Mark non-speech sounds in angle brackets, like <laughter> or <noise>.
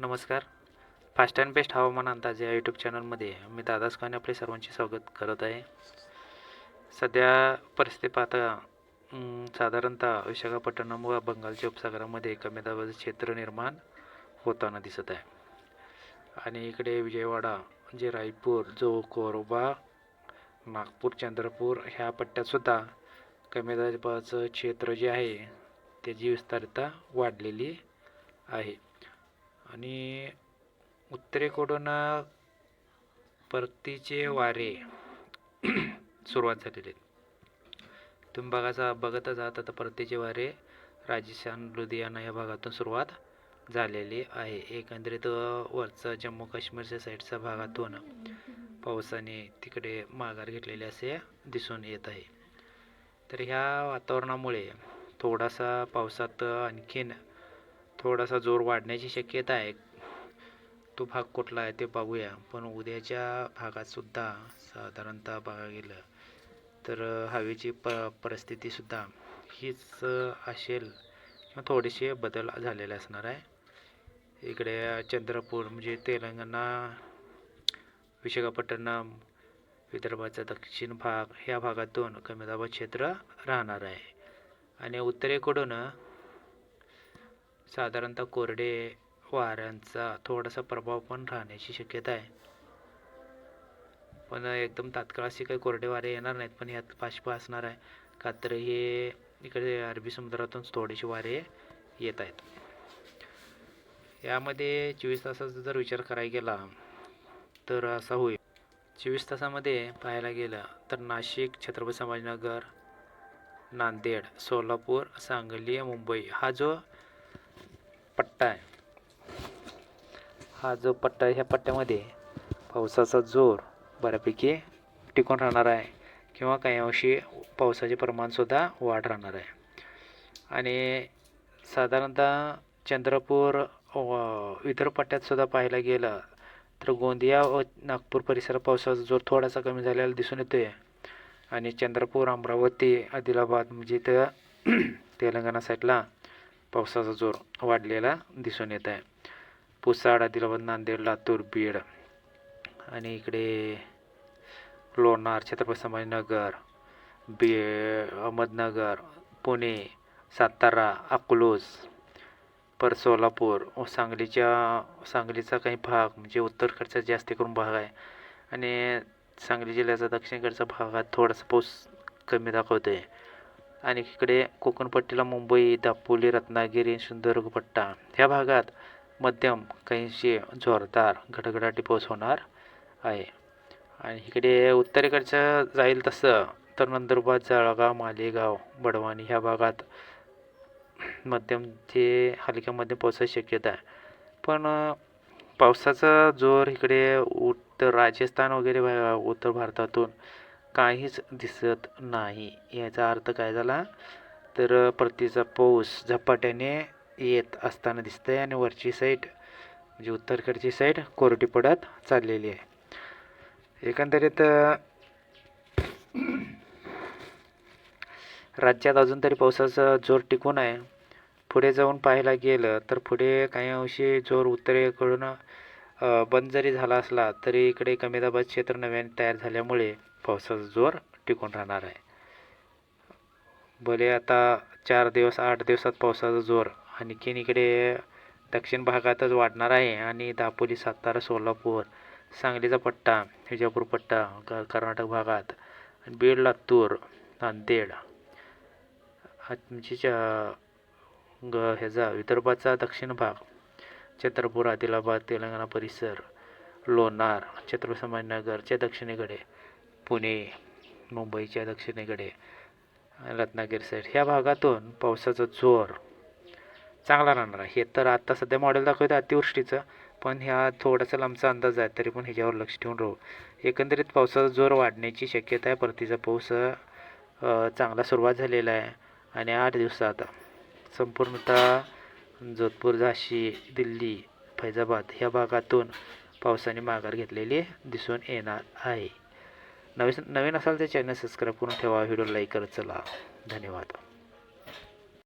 नमस्कार. Fast and best हवामान अंदाज या यूट्यूब चॅनलमध्ये मी दादास खाने आपले सर्वांचे स्वागत करत आहे. सध्या परिस्थिती पाहता साधारणतः विशाखापट्टणम व बंगालच्या उपसागरामध्ये कमी दाबाचं क्षेत्र निर्माण होताना दिसत आहे. आणि इकडे विजयवाडा जे रायपूर जो कोरबा नागपूर चंद्रपूर ह्या पट्ट्यातसुद्धा कमी दाबाचं क्षेत्र जे आहे त्याची विस्तारता वाढलेली आहे. आणि उत्तरेकडून परतीचे वारे सुरुवात झालेले आहेत. तुम्ही बघाचा बघतच आहात आता परतीचे वारे राजस्थान लुधियाना या भागातून सुरुवात झालेली आहे. एकंदरीत वरचा जम्मू काश्मीरच्या साईडच्या भागातून पावसाने तिकडे माघार घेतलेले असे दिसून येत आहे. तर ह्या वातावरणामुळे थोडासा पावसात आणखीन थोडासा जोर वाढण्याची शक्यता आहे. तो भाग कुठला आहे ते पाहूया पण उद्याच्या भागातसुद्धा साधारणतः बघा गेलं तर हवेची प परिस्थितीसुद्धा हीच असेल किंवा थोडेसे बदल झालेले असणार आहे. इकडे चंद्रपूर म्हणजे तेलंगणा विशाखापट्टणम विदर्भाचा दक्षिण भाग ह्या भागातून कमी दाबाचे क्षेत्र राहणार आहे. आणि उत्तरेकडून साधारणतः कोरडे वाऱ्यांचा थोडासा प्रभाव पण राहण्याची शक्यता आहे. पण एकदम तात्काळ असे काही कोरडे वारे येणार नाहीत पण यात बाष्प असणार आहे. का तर हे इकडे अरबी समुद्रातून थोडेसे वारे येत आहेत. यामध्ये चोवीस तासाचा जर विचार करायला गेला तर असा होईल. चोवीस तासामध्ये पाहायला गेलं तर नाशिक छत्रपती संभाजीनगर नांदेड सोलापूर सांगली मुंबई हा जो पट्टा आहे. हा जो पट्टा आहे ह्या पट्ट्यामध्ये पावसाचा जोर बऱ्यापैकी टिकून राहणार आहे किंवा काही अंशी पावसाचे प्रमाणसुद्धा वाढ राहणार आहे. आणि साधारणतः चंद्रपूर इतर पट्ट्यातसुद्धा पाहायला गेलं तर गोंदिया व नागपूर परिसरात पावसाचा जोर थोडासा कमी झालेला दिसून येतो आहे आणि चंद्रपूर अमरावती आदिलाबाद म्हणजे इथं <clears throat> तेलंगणा साईडला पावसाचा जोर वाढलेला दिसून येत आहे. पुसाड आदिलाबाद नांदेड लातूर बीड आणि इकडे लोणार छत्रपती संभाजीनगर बी अहमदनगर पुणे सातारा अकलूज पर सोलापूर व सांगलीच्या सांगलीचा काही भाग म्हणजे उत्तरकडचा जास्त करून भाग आहे. आणि सांगली जिल्ह्याचा दक्षिणकडचा भागात थोडासा पाऊस कमी दाखवतो आहे आणि इकडे कोकणपट्टीला मुंबई दापोली रत्नागिरी सिंधुदुर्गपट्टा ह्या भागात मध्यम काहीशी जोरदार गडगडाटी पाऊस होणार आहे. आणि इकडे उत्तरेकडचं जाईल तसं तर नंदुरबार जळगाव मालेगाव बडवानी ह्या भागात मध्यम ते हलक्या मध्यम पावसाची शक्यता आहे. पण पावसाचा जोर इकडे उत्तर राजस्थान वगैरे उत्तर भारतातून काहीच दिसत नाही. याचा अर्थ काय झाला? तर परतीचा पाऊस झपाट्याने येत असताना दिसतं आहे आणि वरची साईड म्हणजे उत्तरकडची साईड कोरडी पडत चाललेली आहे. एकंदरीत राज्यात अजून तरी पावसाचा जोर टिकून आहे. पुढे जाऊन पाहायला गेलं तर पुढे काही अंशी जोर उत्तरेकडून बंद जरी झाला असला तरी इकडे कमी दाबाचे क्षेत्र नव्याने तयार झाल्यामुळे पावसाचा जोर टिकून राहणार आहे. भले आता चार दिवस आठ दिवसात पावसाचा जोर आणखीन इकडे दक्षिण भागातच वाढणार आहे आणि दापोली सातारा सोलापूर सांगलीचा पट्टा विजापूर पट्टा क कर्नाटक भागात बीड लातूर नांदेड हा म्हणजे च- ग ह्याचा विदर्भाचा दक्षिण भाग छत्रपूर आदिलाबाद तेलंगणा परिसर लोणार छत्रपती संभाजीनगरच्या दक्षिणेकडे पुणे मुंबईच्या दक्षिणेकडे रत्नागिरी साईड ह्या भागातून पावसाचा जोर चांगला राहणार आहे. हे तर आत्ता सध्या मॉडेल दाखवतं अतिवृष्टीचं पण ह्या थोडासा लांबचा अंदाज आहे तरी पण ह्याच्यावर लक्ष ठेवून राहू. एकंदरीत पावसाचा जोर वाढण्याची शक्यता आहे. परतीचा पाऊस चांगला सुरुवात झालेला आहे. आणि आठ दिवसात संपूर्णतः जोधपूर झाशी दिल्ली फैजाबाद ह्या भागातून पावसाने माघार घेतलेली दिसून येणार आहे. नवीन नवीन असाल तर चॅनल सबस्क्राईब करून ठेवा. व्हिडिओ लाईक करत चला. धन्यवाद.